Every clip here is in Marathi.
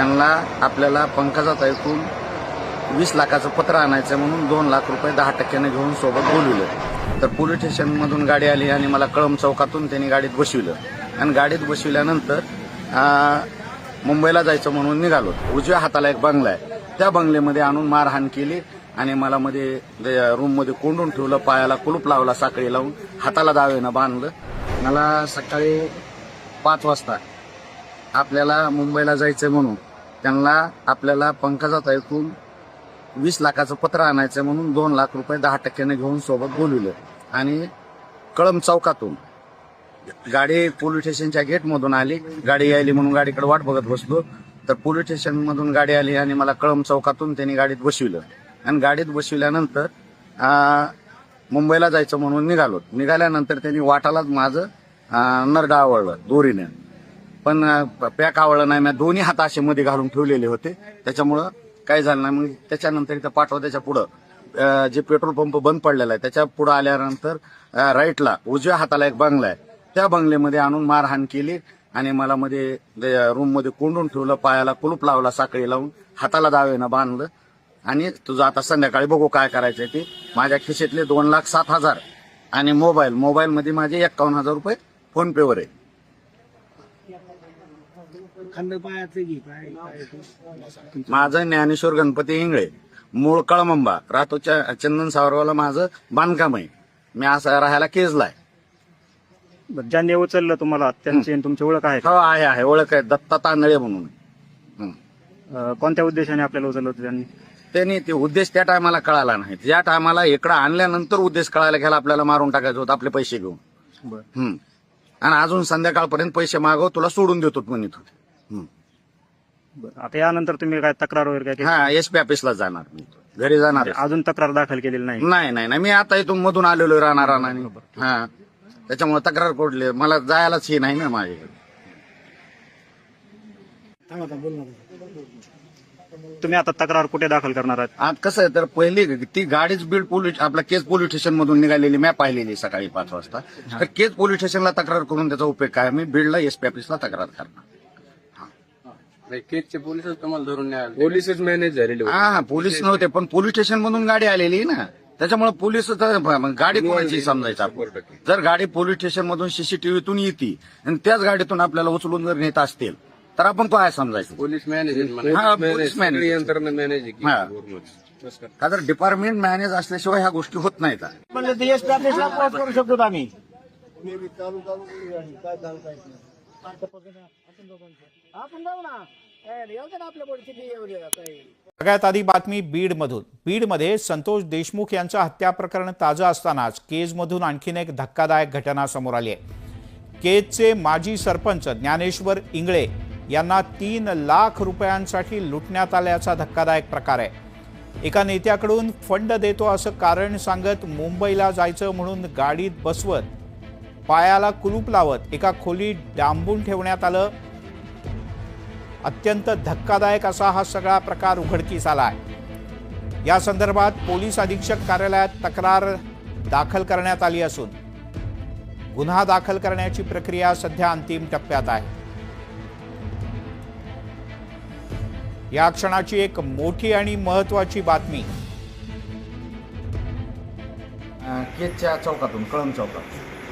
त्यांना आपल्याला पंकजात ऐकून वीस लाखाचं पत्र आणायचं म्हणून दोन लाख रुपये दहा टक्क्याने घेऊन सोबत बोलविलं. तर पोलीस स्टेशनमधून गाडी आली आणि मला कळम चौकातून त्यांनी गाडीत बसविलं. आणि गाडीत बसविल्यानंतर मुंबईला जायचं म्हणून निघालो. उजव्या हाताला एक बंगला आहे. त्या बंगल्यामध्ये आणून मारहाण केली आणि मला मध्ये रूममध्ये कोंडून ठेवलं पायाला कुलूप लावला साखळी लावून हाताला दावेनं बांधलं. मला सकाळी पाच वाजता आपल्याला मुंबईला जायचं म्हणून त्यांना आपल्याला पंकजात ऐकून वीस लाखाचं पत्र आणायचं म्हणून दोन लाख रुपये दहा टक्क्याने घेऊन सोबत बोलविलं. आणि कळम चौकातून गाडी पोलीस स्टेशनच्या गेटमधून आली. गाडी यायली म्हणून गाडीकडे वाट बघत बसलो. तर पोलीस स्टेशनमधून गाडी आली आणि मला कळम चौकातून त्यांनी गाडीत बसविलं. आणि गाडीत बसविल्यानंतर मुंबईला जायचं म्हणून निघालो. निघाल्यानंतर त्यांनी वाटालाच माझं नरडा आवळलं दोरीने. पण पॅक आवडलं नाही मी दोन्ही हात असे मध्ये घालून ठेवलेले होते. त्याच्यामुळं काय झालं नाही मग त्याच्यानंतर इथं पाठवा त्याच्या पुढं. जे पेट्रोल पंप बंद पडलेला आहे त्याच्या पुढं आल्यानंतर राईटला उजव्या हाताला एक बंगला आहे. त्या बंगल्यामध्ये आणून मारहाण केली आणि मला मध्ये रूममध्ये कोंडून ठेवलं पायाला कुलूप लावला साखळी लावून हाताला दावेनं बांधलं. आणि तुझं आता संध्याकाळी बघू काय करायचंय ते. माझ्या खिशेतले दोन लाख सात हजार. आणि मोबाईल मोबाईलमध्ये माझे एक्कावन्न हजार रुपये फोन पेवर आहे. खंड पायाचं घे पाय पाय. माझं ज्ञानेश्वर गणपती इंगळे मूळ कळमंबा राहतोच्या चंदन सावरवाला माझं बांधकाम आहे. मी असं राहायला केजलाय बरं, ज्यांनी उचललं तुम्हाला त्यांची आणि तुमची ओळख आहे का? हो आहे आहे. ओळख आहे. दत्ता तांदळे म्हणून. हं. अं, कोणत्या उद्देशाने आपल्याला उचललं होतं त्यांनी? त्यांनी ते उद्देश त्या टायमाला कळाला नाही. त्या टायमाला इकडं आणल्यानंतर उद्देश कळायला घ्यायला आपल्याला मारून टाकायचं होतं आपले पैसे घेऊन. बरं. हं. आणि अजून संध्याकाळपर्यंत पैसे मागव तुला सोडून देतो म्हणत होते. बरं आता यानंतर तुम्ही काय तक्रार वगैरे काय केली? हा एस पी ऑफिसला जाणार मी. घरी जाणार आहे. अजून तक्रार दाखल केलेली नाही? नाही नाही नाही. मी आता इथून मधून आलेलो राहणार राहणार हा. त्याच्यामुळे तक्रार कोडली मला जायलाच ही नाही ना माझ्याकडे. थांबा थांबा बोल ना. तुम्ही आता तक्रार कुठे दाखल करणार आहात? आज कसं आहे तर पहिली ती गाडीच बीड पोलीस आपल्या केज पोलीस स्टेशन मधून निघालेली मी पाहिलेली सकाळी पाच वाजता. तर केज पोलीस स्टेशनला तक्रार करून त्याचा उपयोग काय? मी बीडला एसपी ऑफिसला तक्रार करणार. नाही केसचे पोलीसच तुम्हाला धरून नाही आले. पोलीसच मॅनेज झालेले होते. हा हा पोलीस नव्हते पण पोलीस स्टेशन मधून गाडी आलेली ना. त्याच्यामुळे पोलीस तर मग गाडी कोणाची समजायचं आपण? जर गाडी पोलीस स्टेशन मधून सीसीटीव्हीतून येते आणि त्याच गाडीतून आपल्याला उचलून जर नेत असतील तर आपण काय समजायचं? पोलीस मॅनेज आहेत म्हणा. हा, मॅनेज, पोलीस मॅनेज. सगळी यंत्रणा मॅनेज आहे की हा. तर डिपार्टमेंट मॅनेज असल्याशिवाय ह्या गोष्टी होत नाहीत. म्हणलं ते एस ऑफिसला करू शकतो आम्ही. आपण जाऊ ना सगळ्यात आधी बातमी बीडमधून. बीडमध्ये संतोष देशमुख यांचं हत्या प्रकरण ताजं असतानाच केजमधून आणखीन एक धक्कादायक घटना समोर आली आहे. केजचे माजी सरपंच ज्ञानेश्वर इंगळे यांना तीन लाख रुपयांसाठी लुटण्यात आल्याचा धक्कादायक प्रकार आहे. एका नेत्याकडून फंड देतो असं कारण सांगत मुंबईला जायचं म्हणून गाडीत बसवत पायाला कुलूप लावत एका खोलीत डांबून ठेवण्यात आलं. अत्यंत धक्कादायक असा हा सगळा प्रकार उघडकीस आला आहे या संदर्भात पोलीस अधीक्षक कार्यालयात तक्रार दाखल करण्यात आली असून गुन्हा दाखल करण्याची प्रक्रिया सध्या अंतिम टप्प्यात आहे. या क्षणाची एक मोठी आणि महत्वाची बातमी. अं, चौकातून कळम चौकात.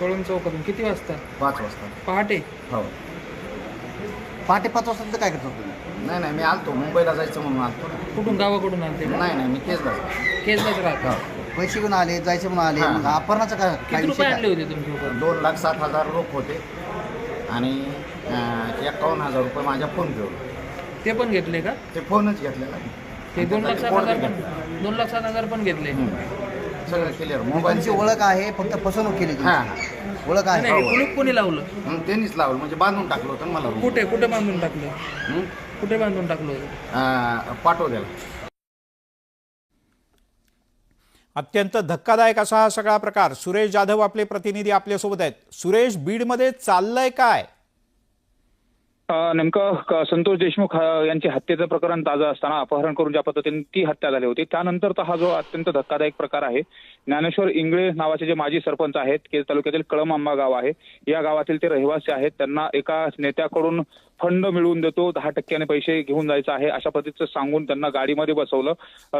कळून चौकातून. किती वाजता? पाच वाजता. पहाटे? हो. पहाटे पाच वाजता काय करतो तुम्ही? नाही नाही मी आलतो. मुंबईला जायचं म्हणून आलतो. कुठून? गावाकडून आलते नाही नाही मी केजला केसलाच राहता पैसे घेऊन आले जायचे म्हणून आले. हा. मग अपहरणाचं काय काय किती विषय रुपये काय? आणले होते तुमच्या दोन लाख सात हजार रोख होते. आणि अं, एक्कावन्न हजार रुपये माझ्या फोन पेवर ते पण घेतले का? ते फोनच घेतलेला ते दोन लाख सात हजार पण दोन लाख सात हजार पण घेतले. सगळं क्लिअर त्यांची मोबाईल ओळख आहे फक्त फसवणूक केली तुम्ही. हा. ओळख नाही, आहे नाही कुलूप कोणी लावलं? मग त्यांनीच लावलं म्हणजे बांधून टाकलं होतं ना मला room. कुठे कुठे बांधून टाकलं? हं? कुठे बांधून टाकलं होतं? अं, पाठवलेला अत्यंत धक्कादायक असा हा सगळा प्रकार. सुरेश जाधव आपले प्रतिनिधी आपल्यासोबत आहेत. सुरेश बीडमध्ये चाललंय काय? नेमकं संतोष देशमुख यांची हत्येचं प्रकरण ताजं असताना अपहरण करून ज्या पद्धतीने ती हत्या झाली होती त्यानंतरचा हा जो अत्यंत धक्कादायक प्रकार आहे ज्ञानेश्वर इंगळे नावाचे जे माजी सरपंच आहेत केज तालुक्यातील कळम आंबा गाव आहे या गावातील ते रहिवासी आहेत त्यांना एका नेत्याकडून फंड मिळवून देतो दहा टक्क्याने पैसे घेऊन जायचं आहे अशा पद्धतीचं सांगून त्यांना गाडीमध्ये बसवलं.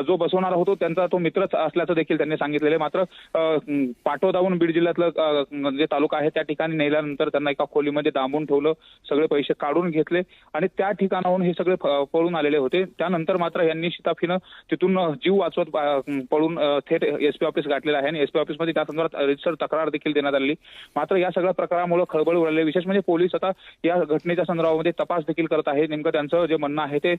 जो बसवणारा होतो त्यांचा तो मित्रच असल्याचं देखील त्यांनी सांगितलेले मात्र अ, बीड जिल्ह्यातलं जे म्हणजे तालुका आहे त्या ठिकाणी नेल्यानंतर त्यांना एका खोलीमध्ये दाबून ठेवलं सगळे पैसे काढून घेतले आणि त्या ठिकाणाहून हे सगळे पळून आलेले होते. त्यानंतर मात्र यांनी शिताफीनं तिथून जीव वाचवत पळून थेट एसपी ऑफिस गाठलेलं आहे आणि एसपी ऑफिसमध्ये त्या संदर्भात रितसर तक्रार देखील देण्यात आली मात्र या सगळ्या प्रकारामुळे खळबळ उडाली विशेष म्हणजे पोलीस आता या घटनेच्या संदर्भामध्ये तपास देखील करत आहे. नेमकं त्यांचं जे म्हणणं आहे ते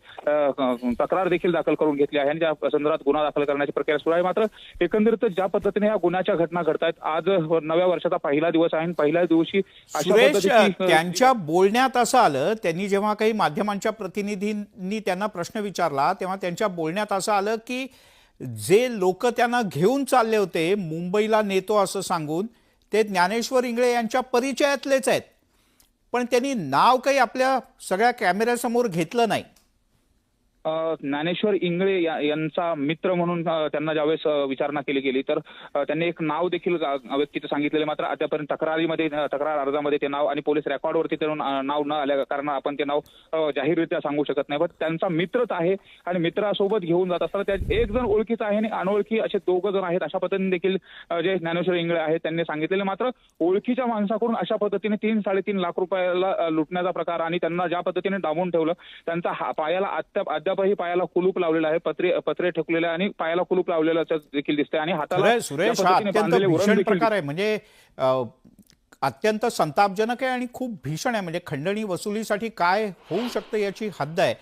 तक्रार देखील दाखल करून घेतली आहे आणि त्या संदर्भात गुन्हा दाखल करण्याची प्रक्रिया सुरू आहे. मात्र एकंदरीत ज्या पद्धतीने या गुन्ह्याच्या घटना घडतायत आज नव्या वर्षाचा पहिला दिवस आहे पहिल्या दिवशी त्यांच्या बोलण्यात असं आलं त्यांनी जेव्हा काही माध्यमांच्या प्रतिनिधींनी त्यांना प्रश्न विचारला तेव्हा त्यांच्या बोलण्यात असं आलं की जे लोक त्यांना घेऊन चालले होते मुंबईला नेतो असं सांगून ते ज्ञानेश्वर इंगळे यांच्या परिचयातलेच आहेत. पण त्यांनी नाव काही आपल्या सगळ्या कॅमेऱ्यासमोर घेतलं नाही. ज्ञानेश्वर इंगळे यांचा मित्र म्हणून त्यांना ज्यावेळेस विचारणा केली गेली तर त्यांनी एक नाव देखील व्यक्तीचं सांगितलेलं मात्र अद्यापर्यंत तक्रारीमध्ये तक्रार अर्जामध्ये ते नाव आणि पोलीस रेकॉर्डवरती ते नाव न आल्या कारण आपण ते नाव जाहीररित्या सांगू शकत नाही. पण त्यांचा मित्रच आहे आणि मित्रासोबत घेऊन जात असताना त्या एक जण ओळखीचा आहे आणि अनोळखी असे दोघं जण आहेत. अशा पद्धतीने देखील जे ज्ञानेश्वर इंगळे आहेत त्यांनी सांगितलेले मात्र ओळखीच्या माणसाकडून अशा पद्धतीने तीन साडेतीन लाख रुपयाला लुटण्याचा प्रकार आणि त्यांना ज्या पद्धतीने डांबून ठेवलं त्यांचा हा- पायाला अद्याप अद्यापही पायाला कुलूप लावलेला आहे पत्रे पत्रे ठोकलेले आहे आणि पायाला कुलूप लावलेलं देखील दिसतंय. आणि हाताला सुरेश हा अत्यंत प्रकार आहे. म्हणजे अत्यंत संतापजनक आहे आणि खूप भीषण आहे. म्हणजे खंडणी वसुलीसाठी काय होऊ शकतं याची हद्द आहे.